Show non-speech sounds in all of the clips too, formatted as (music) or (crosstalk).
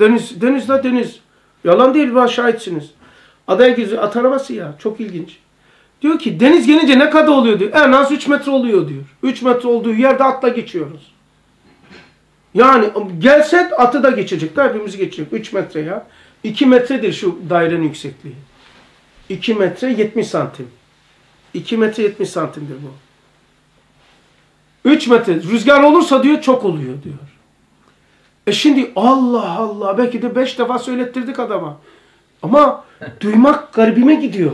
Deniz, deniz la deniz. Yalan değil bana şahitsiniz. Adaya geziyor. At arabası ya. Çok ilginç. Diyor ki deniz gelince ne kadar oluyor diyor. En az 3 metre oluyor diyor. 3 metre olduğu yerde atla geçiyoruz. Yani gelsek atı da geçecek. Hepimiz geçecek. 3 metre ya. 2 metredir şu dairenin yüksekliği. 2 metre 70 santim. 2 metre 70 santimdir bu. 3 metre. Rüzgar olursa diyor çok oluyor diyor. E şimdi Allah Allah belki de 5 defa söylettirdik adama. Ama duymak garibime gidiyor.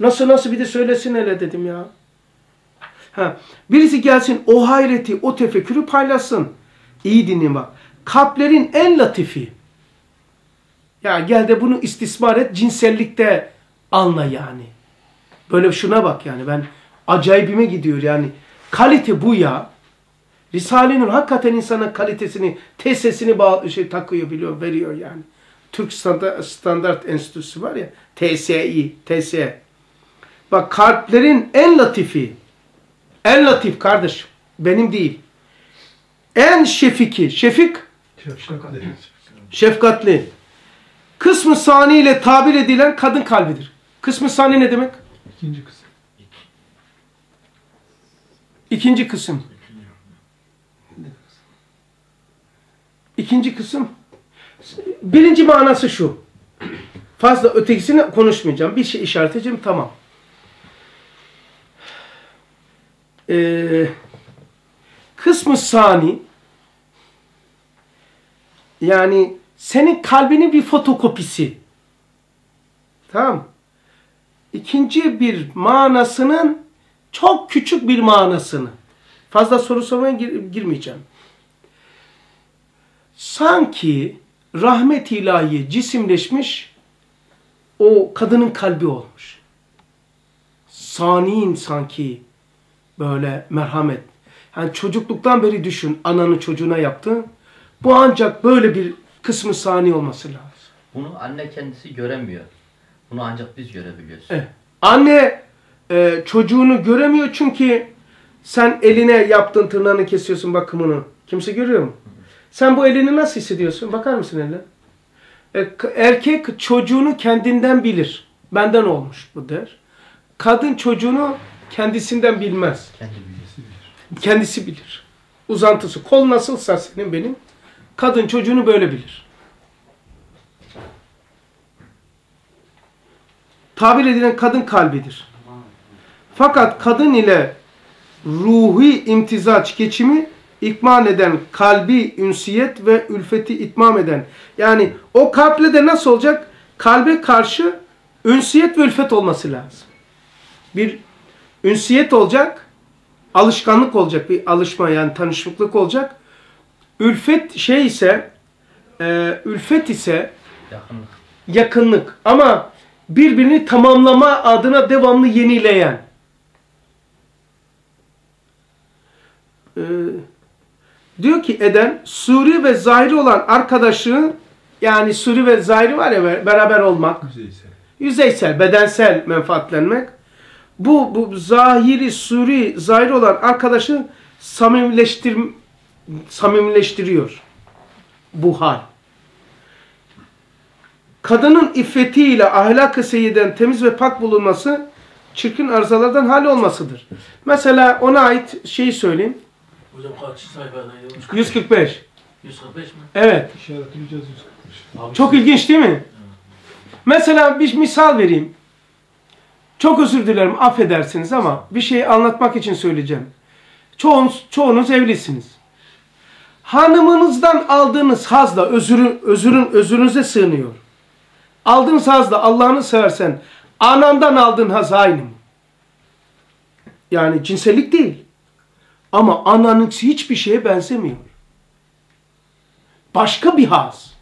Nasıl nasıl bir de söylesin hele dedim ya. Ha, birisi gelsin o hayreti, o tefekkürü paylaşsın. İyi dinleyin bak. Kalplerin en latifi. Ya gel de bunu istismar et, cinsellikte anla yani. Böyle şuna bak yani ben acayibime gidiyor yani. Kalite bu ya. Risale-i Nur hakikaten insana kalitesini, tesesini bağ şey takıyor biliyor, veriyor yani. Türk Standart, Standart Enstitüsü var ya, TSI, TSE. Bak kalplerin en latifi, en latif kardeş, benim değil. En şefiki, şefik, Şefkatli. şefkatli. Kısmı sani ile tabir edilen kadın kalbidir. Kısmı sani ne demek? İkinci kısım. İkinci kısım. İkinci kısım. Birinci manası şu. Fazla ötekisini konuşmayacağım. Bir şey işaret edeceğim. Tamam. Ee, kısmı sani yani senin kalbinin bir fotokopisi. Tamam. İkinci bir manasının çok küçük bir manasını. Fazla soru sormaya gir- girmeyeceğim. Sanki rahmet ilahi cisimleşmiş o kadının kalbi olmuş. Saniin sanki böyle merhamet. Yani çocukluktan beri düşün ananı çocuğuna yaptı. Bu ancak böyle bir kısmı sani olması lazım. Bunu anne kendisi göremiyor. Bunu ancak biz görebiliyoruz. Evet. Anne e, çocuğunu göremiyor çünkü sen eline yaptığın tırnağını kesiyorsun bakımını. Kimse görüyor mu? Sen bu elini nasıl hissediyorsun? Bakar mısın eline? E, erkek çocuğunu kendinden bilir. Benden olmuş bu der. Kadın çocuğunu kendisinden bilmez. Kendi biliyor. Kendisi bilir. Uzantısı. Kol nasılsa senin benim. Kadın çocuğunu böyle bilir. Tabir edilen kadın kalbidir. Fakat kadın ile ruhi imtizaç geçimi ikmal eden kalbi ünsiyet ve ülfeti itmam eden. Yani o kalple de nasıl olacak? Kalbe karşı ünsiyet ve ülfet olması lazım. Bir ünsiyet olacak, alışkanlık olacak, bir alışma yani tanışıklık olacak. Ülfet şey ise, e, ülfet ise Yakınlık. yakınlık ama birbirini tamamlama adına devamlı yenileyen. Ee, diyor ki Eden, suri ve zahiri olan arkadaşlığı yani suri ve zahiri var ya beraber olmak, Yüzeysel. yüzeysel, bedensel menfaatlenmek. Bu, bu zahiri, suri, zahiri olan arkadaşı samimileştir, samimileştiriyor. Bu hal. Kadının iffetiyle ahlak-ı seyyiden temiz ve pak bulunması çirkin arızalardan hal olmasıdır. Mesela ona ait şeyi söyleyeyim. Hocam kaç sayfadaydı? 145. 145 mi? Evet. İşaretleyeceğiz 145. Abi Çok ilginç değil mi? Mesela bir misal vereyim. Çok özür dilerim affedersiniz ama bir şey anlatmak için söyleyeceğim. Çoğunuz, çoğunuz evlisiniz. Hanımınızdan aldığınız hazla özürü, özürün özünüze sığınıyor. Aldığınız hazla Allah'ını seversen anandan aldığın haz aynı mı? Yani cinsellik değil. Ama ananın hiçbir şeye benzemiyor. Başka bir haz.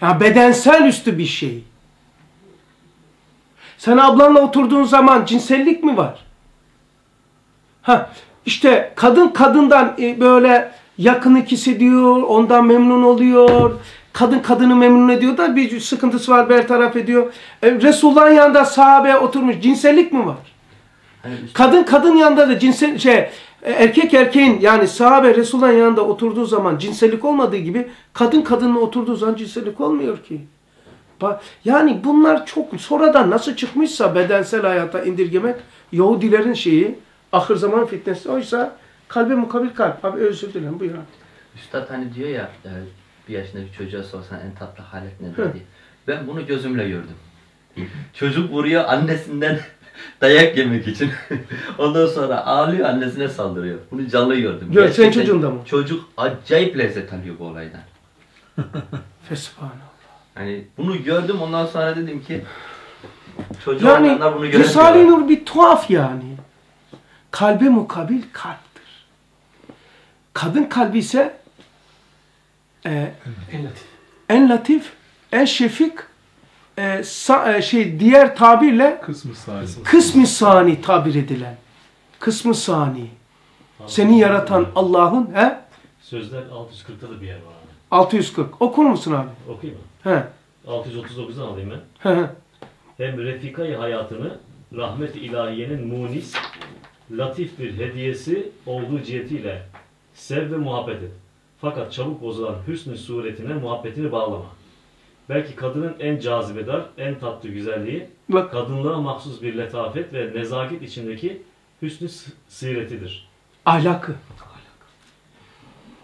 Ya bedensel üstü bir şey. Sen ablanla oturduğun zaman cinsellik mi var? Ha, işte kadın kadından e, böyle yakınlık hissediyor, ondan memnun oluyor. Kadın kadını memnun ediyor da bir sıkıntısı var bertaraf ediyor. E, Resulullah'ın yanında sahabe oturmuş. Cinsellik mi var? Kadın kadın yanında da cinsel şey Erkek erkeğin yani sahabe Resulullah'ın yanında oturduğu zaman cinsellik olmadığı gibi kadın kadınla oturduğu zaman cinsellik olmuyor ki. Yani bunlar çok sonradan nasıl çıkmışsa bedensel hayata indirgemek Yahudilerin şeyi ahır zaman fitnesi. Oysa kalbe mukabil kalp. Abi özür dilerim buyur abi. Üstad hani diyor ya e, bir yaşında bir çocuğa sorsan en tatlı halet nedir diye. Ben bunu gözümle gördüm. Çocuk vuruyor annesinden dayak yemek için. (laughs) Ondan sonra ağlıyor annesine saldırıyor. Bunu canlı gördüm. Gör, senin Gerçekten çocuğun da mı? Çocuk acayip lezzet alıyor bu olaydan. (laughs) Fesubhanallah. Hani bunu gördüm ondan sonra dedim ki çocuk Yani olanlar bunu. Risale-i Nur bir tuhaf yani. Kalbe mukabil kalptir. Kadın kalbi ise e, En latif. en latif, en şefik, e, sa- e, şey diğer tabirle Kısmı sahip. kısmı sani tabir edilen. Kısmı sani. Seni yaratan Allah'ın he? Sözler 640'ta da bir yer var abi. 640. Okur musun abi? Okuyayım mı? He. 639'dan alayım ben. He. he. Hem refikayı hayatını rahmet-i ilahiyenin munis, latif bir hediyesi olduğu cihetiyle sev ve muhabbet et. Fakat çabuk bozulan hüsnü suretine muhabbetini bağlama. Belki kadının en cazibedar, en tatlı güzelliği, Bak kadınlığa mahsus bir letafet ve nezaket içindeki hüsnü siretidir. ahlakı.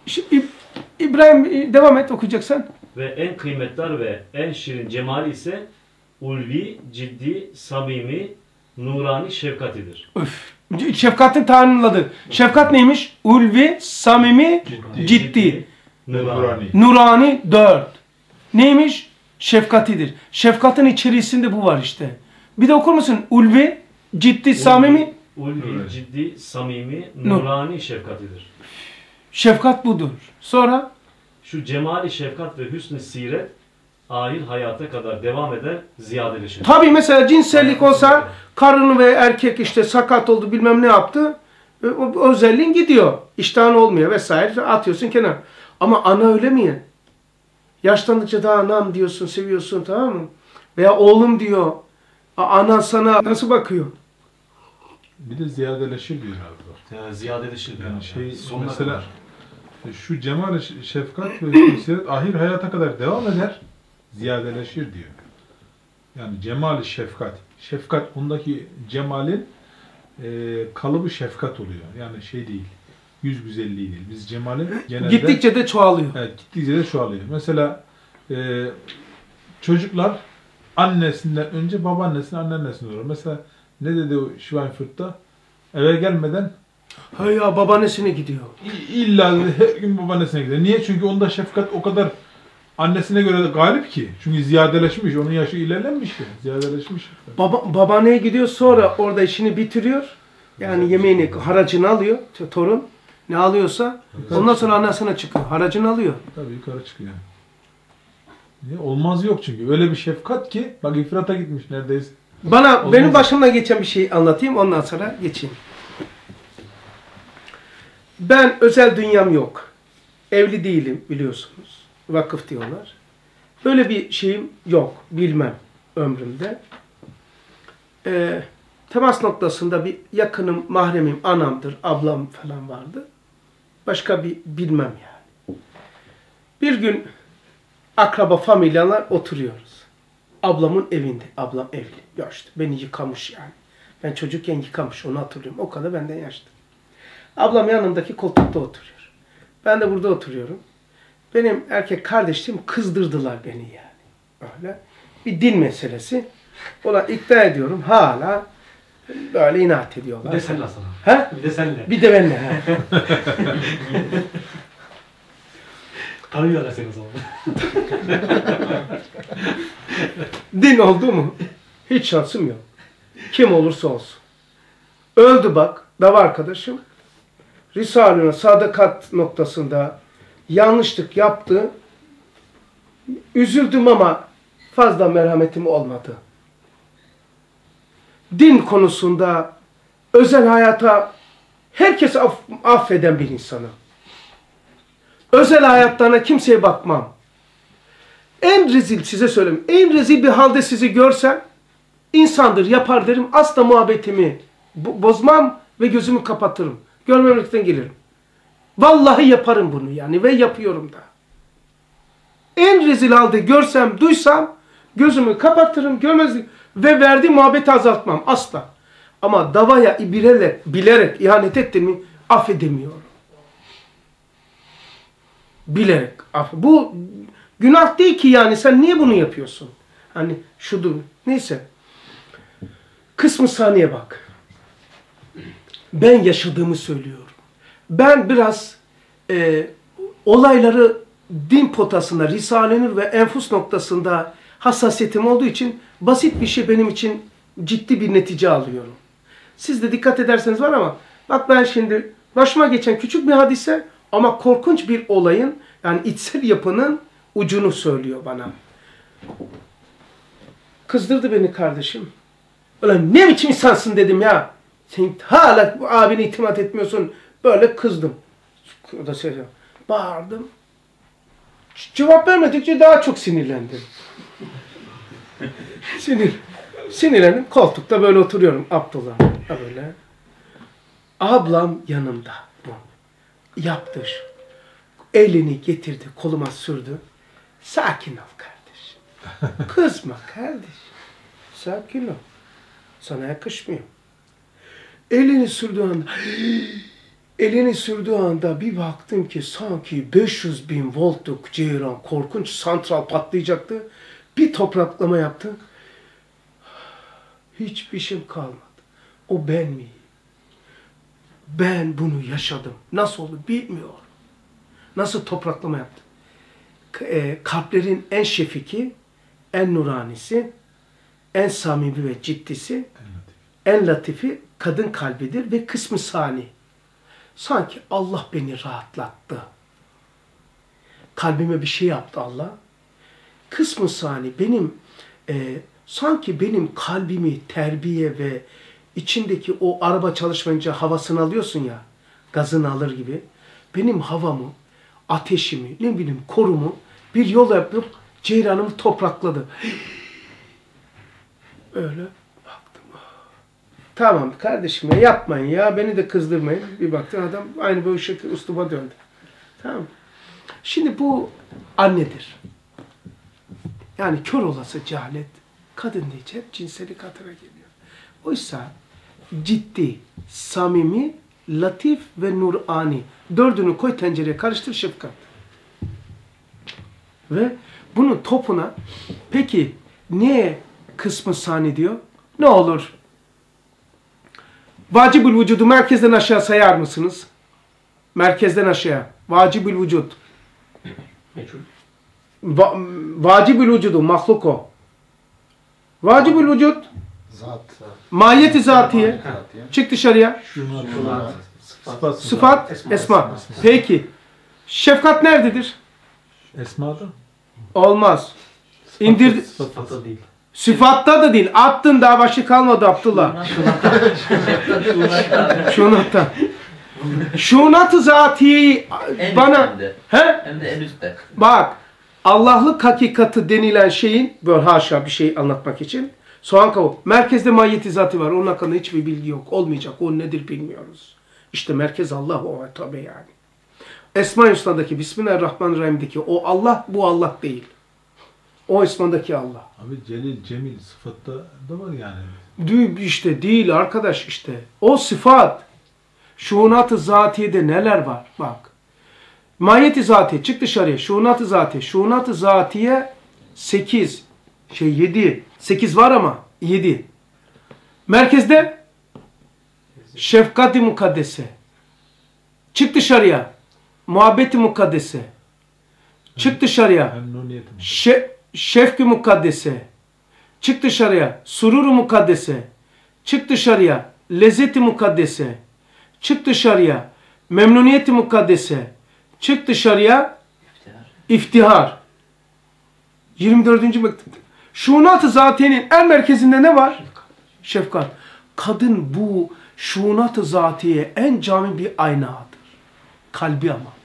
Şimdi İb- İbrahim e, devam et okuyacaksan. Ve en kıymetdar ve en şirin cemali ise ulvi, ciddi, samimi, nurani şefkatidir. Öf. Şefkatin tanımladı. Şefkat neymiş? Ulvi, samimi, Ciddi. ciddi. Nurani. Nurani dört. Neymiş? Şefkatidir. Şefkatin içerisinde bu var işte. Bir de okur musun? Ulvi, ciddi, samimi. Ulvi, Evet. ciddi, samimi, Nur. nurani şefkatidir. Şefkat budur. Sonra Şu cemali şefkat ve hüsnü siret ahir hayata kadar devam eder, ziyadeleşir. tabi mesela cinsellik olsa karın ve erkek işte sakat oldu bilmem ne yaptı. e, O özelliğin gidiyor. İştahın olmuyor vesaire atıyorsun kenar. Ama ana öyle mi? Yaşlandıkça daha anam diyorsun, seviyorsun tamam mı? Veya oğlum diyor. A- Anan sana nasıl bakıyor? Bir de ziyadeleşir diyor abi. Yani ziyadeleşir. Yani şey Sonuna mesela kadar. şu cemal şefkat ve hüsnü ahir hayata kadar devam eder. Ziyadeleşir diyor. Yani cemal şefkat. Şefkat ondaki cemalin e, kalıbı şefkat oluyor. Yani şey değil. Yüz güzelliği değil. Biz cemalin genelde Gittikçe de çoğalıyor. Evet, gittikçe de çoğalıyor. Mesela e, çocuklar annesinden önce babaannesini, anneannesini olur. Mesela ne dedi o Schweinfurt'ta? Eve gelmeden Ha ya babaannesine gidiyor. illa her gün babaannesine gider. Niye? Çünkü onda şefkat o kadar annesine göre de galip ki. Çünkü ziyadeleşmiş. Onun yaşı ilerlenmiş ya. Ziyadeleşmiş. Baba, babaanneye gidiyor sonra orada işini bitiriyor. Yani yemeğini, haracını alıyor torun. Ne alıyorsa. Ondan sonra annesine çıkıyor. Haracını alıyor. Tabii yukarı çıkıyor. Niye? Olmaz yok çünkü. Öyle bir şefkat ki bak ifrata gitmiş neredeyse. Bana Olmaz. benim başımdan geçen bir şey anlatayım ondan sonra geçeyim. Ben özel dünyam yok. Evli değilim biliyorsunuz. Vakıf diyorlar. Böyle bir şeyim yok. Bilmem ömrümde. Ee, temas noktasında bir yakınım, mahremim, anamdır, ablam falan vardı. Başka bir bilmem yani. Bir gün akraba familyalar oturuyoruz. Ablamın evinde. Ablam evli. Yaşlı. Beni yıkamış yani. Ben çocukken yıkamış. Onu hatırlıyorum. O kadar benden yaşlı. Ablam yanındaki koltukta oturuyor. Ben de burada oturuyorum. Benim erkek kardeşim kızdırdılar beni yani. Öyle. Bir din meselesi. Ona ikna ediyorum. Hala böyle inat ediyorlar. Bir de senle sana. He? Bir de senle. Bir de benle. He. (laughs) Tanıyorlar seni o zaman. (laughs) Din oldu mu? Hiç şansım yok. Kim olursa olsun. Öldü bak. Dava arkadaşım. Risale'nin sadakat noktasında yanlışlık yaptı. Üzüldüm ama fazla merhametim olmadı. Din konusunda özel hayata herkes aff affeden bir insanım. Özel hayatlarına kimseye bakmam. En rezil size söyleyeyim. En rezil bir halde sizi görsem insandır yapar derim. Asla muhabbetimi bo- bozmam ve gözümü kapatırım. Görmemekten gelirim. Vallahi yaparım bunu yani ve yapıyorum da. En rezil halde görsem, duysam gözümü kapatırım, görmezlik ve verdiği muhabbeti azaltmam asla. Ama davaya bilerek, bilerek ihanet ettim mi affedemiyorum. Bilerek. Bu günah değil ki yani sen niye bunu yapıyorsun? Hani şudur. Neyse. Kısmı saniye bak. Ben yaşadığımı söylüyorum. Ben biraz e, olayları din potasında, Risale-i ve enfus noktasında hassasiyetim olduğu için basit bir şey benim için ciddi bir netice alıyorum. Siz de dikkat ederseniz var ama bak ben şimdi başıma geçen küçük bir hadise ama korkunç bir olayın yani içsel yapının ucunu söylüyor bana. Kızdırdı beni kardeşim. Ulan ne biçim insansın dedim ya. Sen hala bu abine itimat etmiyorsun. Böyle kızdım. O da şey, bağırdım. Cevap vermedikçe daha çok sinirlendim. Sinir. Sinirlendim. Koltukta böyle oturuyorum. Abdullah. Böyle. Ablam yanımda. Bu. Yaptı. şu. Elini getirdi. Koluma sürdü. Sakin ol kardeşim. Kızma kardeş. Sakin ol. Sana yakışmıyor. Elini sürdüğü anda elini sürdüğü anda bir baktım ki sanki 500 bin voltluk ceyran korkunç santral patlayacaktı. Bir topraklama yaptı. Hiçbir şeyim kalmadı. O ben miyim? Ben bunu yaşadım. Nasıl oldu bilmiyorum. Nasıl topraklama yaptı? E, kalplerin en şefiki, en nuranisi, en samimi ve ciddisi, en latifi kadın kalbidir ve kısmı sani. Sanki Allah beni rahatlattı. Kalbime bir şey yaptı Allah. Kısmı sani benim e, sanki benim kalbimi terbiye ve içindeki o araba çalışmayınca havasını alıyorsun ya gazını alır gibi benim havamı ateşimi ne bileyim korumu bir yol yapıp ceyranımı toprakladı. (gasps) Öyle. Tamam kardeşim ya yapmayın ya beni de kızdırmayın. Bir baktım adam aynı böyle şekilde üsluba döndü. Tamam. Şimdi bu annedir. Yani kör olası cehalet kadın deyince hep cinsellik hatırına geliyor. Oysa ciddi, samimi, latif ve nurani. Dördünü koy tencereye karıştır şefkat. Ve bunun topuna peki niye kısmı sani diyor? Ne olur? Vacibül vücudu merkezden aşağı sayar mısınız? Merkezden aşağı. Vacibül vücud. Meçhul. Va vacibül vücudu mahluko. Vacibül vücud Zat. mahiyeti zatiye. Çık dışarıya. Şunlar. Sıfat. Sıfat, esma. Peki. Şefkat nerededir? Esma'da. Olmaz. İndir Sıfatı değil. Sıfatta da değil. Attın daha başı kalmadı Abdullah. Şunattan. Şunat-ı zatiyeyi En bana üstte he? Hem de en üstte. Bak Allah'lık hakikati denilen şeyin böyle haşa bir şey anlatmak için soğan kavuğu. Merkezde mahiyeti zatı var. Onun hakkında hiçbir bilgi yok. Olmayacak. O nedir bilmiyoruz. İşte merkez Allah o tabi yani. Esma-i Hüsna'daki Bismillahirrahmanirrahim'deki o Allah bu Allah değil. O Esma'daki Allah. Abi Celil, Cemil sıfatta da var yani. Dü- işte değil arkadaş işte. O sıfat. Şuunat-ı zatiyede neler var? Bak. Mahiyeti zatiye çık dışarıya. Şuunat-ı zatiye. Şuunat-ı zatiye 8. Şey 7. 8 var ama 7. Merkezde şefkat-i mukaddese. Çık dışarıya. Muhabbeti mukaddese. Çık dışarıya. Şe şefk-i mukaddese. Çık dışarıya. Surur-u mukaddese. Çık dışarıya. Lezzet-i mukaddese. Çık dışarıya. Memnuniyet-i mukaddese. Çık dışarıya. İftihar. 24. mektup. Şunat-ı zatiyenin en merkezinde ne var? Şefkat. Kadın bu şunat-ı zatiye en cami bir aynadır. Kalbi ama.